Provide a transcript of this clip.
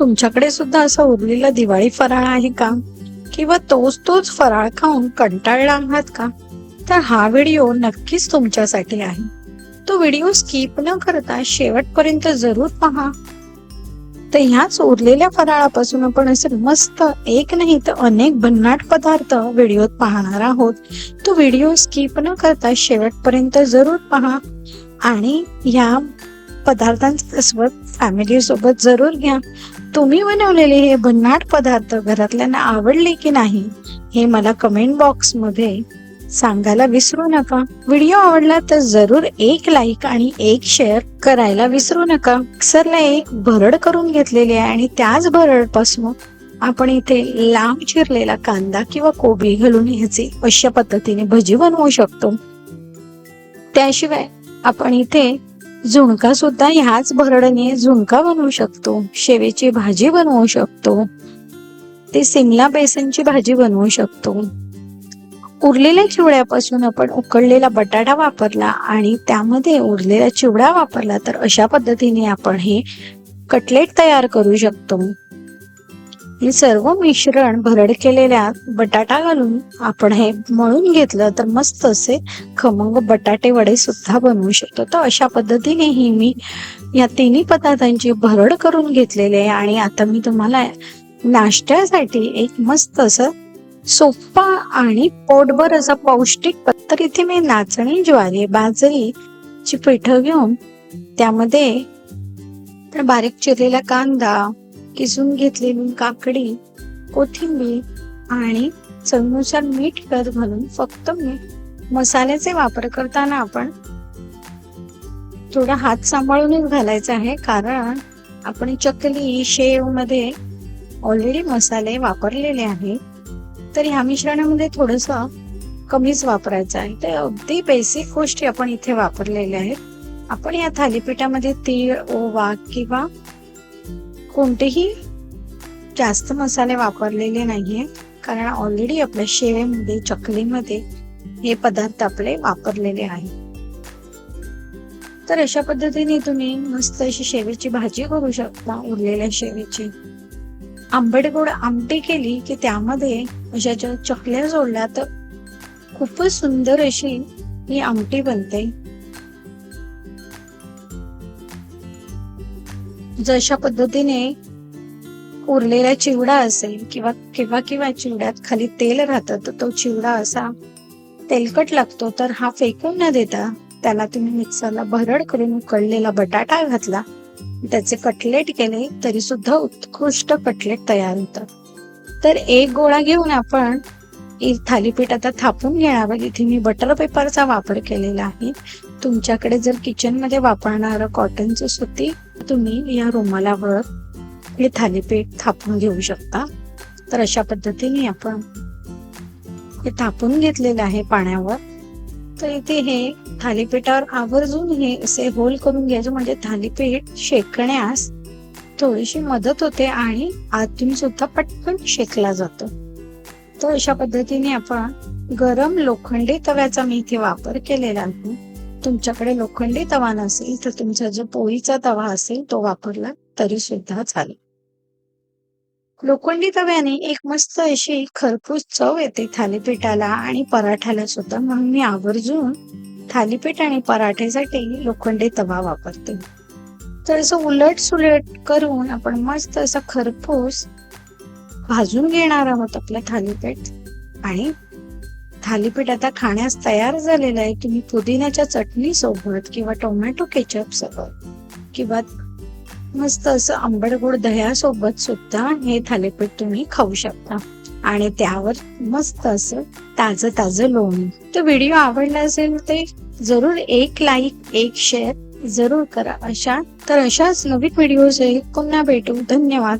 तुमच्याकडे सुद्धा असा उरलेला दिवाळी फराळ आहे का? किंवा तोच तोच फराळ खाऊन कंटाळला आहात का? तर हा व्हिडिओ नक्कीच तुमच्यासाठी आहे. तो व्हिडिओ स्किप न करता शेवटपर्यंत जरूर पहा. तर ह्याच उरलेल्या फराळापासून आपण असे मस्त एक नाही तर अनेक भन्नाट पदार्थ व्हिडिओत पाहणार आहोत. तो व्हिडिओ स्किप न करता शेवटपर्यंत जरूर पहा. आणि ह्या पदार्थांचा आस्वाद फॅमिली सोबत जरूर घ्या. तुम्ही बनवलेले हे भन्नाट पदार्थ घरातल्यांना आवडले की नाही हे मला कमेंट बॉक्समध्ये सांगायला विसरू नका. व्हिडिओ आवडला तर जरूर एक लाईक आणि एक शेअर करायला विसरू नका. मिक्सरला एक भरड करून घेतलेली आहे आणि त्याच भरडपासून आपण इथे लांब चिरलेला कांदा किंवा कोबी घालून ह्याचे अशा पद्धतीने भजी बनवू शकतो. त्याशिवाय आपण इथे झुणका सुद्धा ह्याच भरडने झुणका बनवू शकतो. शेवेची भाजी बनवू शकतो. ते सिमला बेसनची भाजी बनवू शकतो. उरलेल्या चिवड्यापासून आपण उकडलेला बटाटा वापरला आणि त्यामध्ये उरलेला चिवडा वापरला तर अशा पद्धतीने आपण हे कटलेट तयार करू शकतो. हे सर्व मिश्रण भरड केलेल्या बटाटा घालून आपण हे मळून घेतलं तर मस्त असे खमंग बटाटे वडे सुद्धा बनवू शकतो. तर अशा पद्धतीने ही मी या तिन्ही पदार्थांची भरड करून घेतलेली आहे आणि आता मी तुम्हाला नाश्त्यासाठी एक मस्त असं सोपा आणि पोटभर असा पौष्टिक तर इथे मी नाचणी ज्वारी बाजरी ची पिठं घेऊन त्यामध्ये बारीक चिरलेला कांदा किसून घेतलेली काकडी कोथिंबीर आणि चवीनुसार मीठ कट घालून फक्त मी मसाल्याचे वापर करताना आपण थोडा हात सांभाळूनच घालायचा आहे. कारण आपण चकली शेवमध्ये ऑलरेडी मसाले वापरलेले आहे. तर ह्या मिश्रणामध्ये थोडस कमीच वापरायचं आहे. तर अगदी बेसिक गोष्टी आपण इथे वापरलेल्या आहेत. आपण या थालीपीठामध्ये तीळ ओवा किंवा कोणतेही जास्त मसाले वापरलेले नाहीये. कारण ऑलरेडी आपल्या शेवेमध्ये चकलीमध्ये हे पदार्थ आपले वापरलेले आहेत. तर अशा पद्धतीने तुम्ही मस्त अशी शेवेची भाजी करू शकता उरलेल्या शेवेची आंबट गोड आमटी केली की त्यामध्ये अशा ज्या चकल्या जोडल्या तर खूपच सुंदर अशी ही आमटी बनते. जशा पद्धतीने उरलेला चिवडा असेल किंवा किंवा किंवा चिवड्यात खाली तेल राहतं तर तो चिवडा असा तेलकट लागतो तर हा फेकून न देता त्याला तुम्ही मिक्सरला भरड करून उकळलेला बटाटा घातला. त्याचे कटलेट केले तरी सुद्धा उत्कृष्ट कटलेट तयार होतात तर एक गोळा घेऊन आपण थालीपीठ आता थापून घेणार इथे मी बटर पेपरचा वापर केलेला आहे. तुमच्याकडे जर किचनमध्ये वापरणार कॉटनचं सुती तुम्ही या रुमालावर हे थालीपीठ थापून घेऊ शकता. तर अशा पद्धतीने आपण हे थापून घेतलेलं आहे पाण्यावर. तर इथे हे थालीपीठावर आवर्जून हे असे होल करून घ्यायचं म्हणजे थालीपीठ शेकण्यास थोडीशी मदत होते आणि आतून सुद्धा पटकन शेकला जातो. तर अशा पद्धतीने आपण गरम लोखंडी तव्याचा मी इथे वापर केलेला आहे. तुमच्याकडे लोखंडी तवा नसेल तर तुमचा जो पोळीचा तवा असेल तो वापरला तरी सुद्धा चालेल. लोखंडी तव्याने एक मस्त अशी खरपूस चव येते थालीपीठाला आणि पराठ्याला सुद्धा. म्हणून मी आवर्जून थालीपीठ आणि पराठ्यासाठी लोखंडी तवा वापरते. तर असं उलट सुलट करून आपण मस्त असा खरपूस भाजून घेणार आहोत आपलं थालीपीठ आणि थालीपीठ आता खाण्यास तयार झालेलं आहे. तुम्ही पुदिन्याच्या चटणी सोबत किंवा टोमॅटो केचप सोबत किंवा मस्त असं आंबट गोड दह्यासोबत सुद्धा हे थालीपीठ तुम्ही खाऊ शकता. आणि त्यावर मस्त असं ताजं ताजं लोणी. तर व्हिडिओ आवडला असेल ते जरूर एक लाईक एक शेअर जरूर करा. अशा तर अशाच नवीन व्हिडिओ पुन्हा भेटू. धन्यवाद.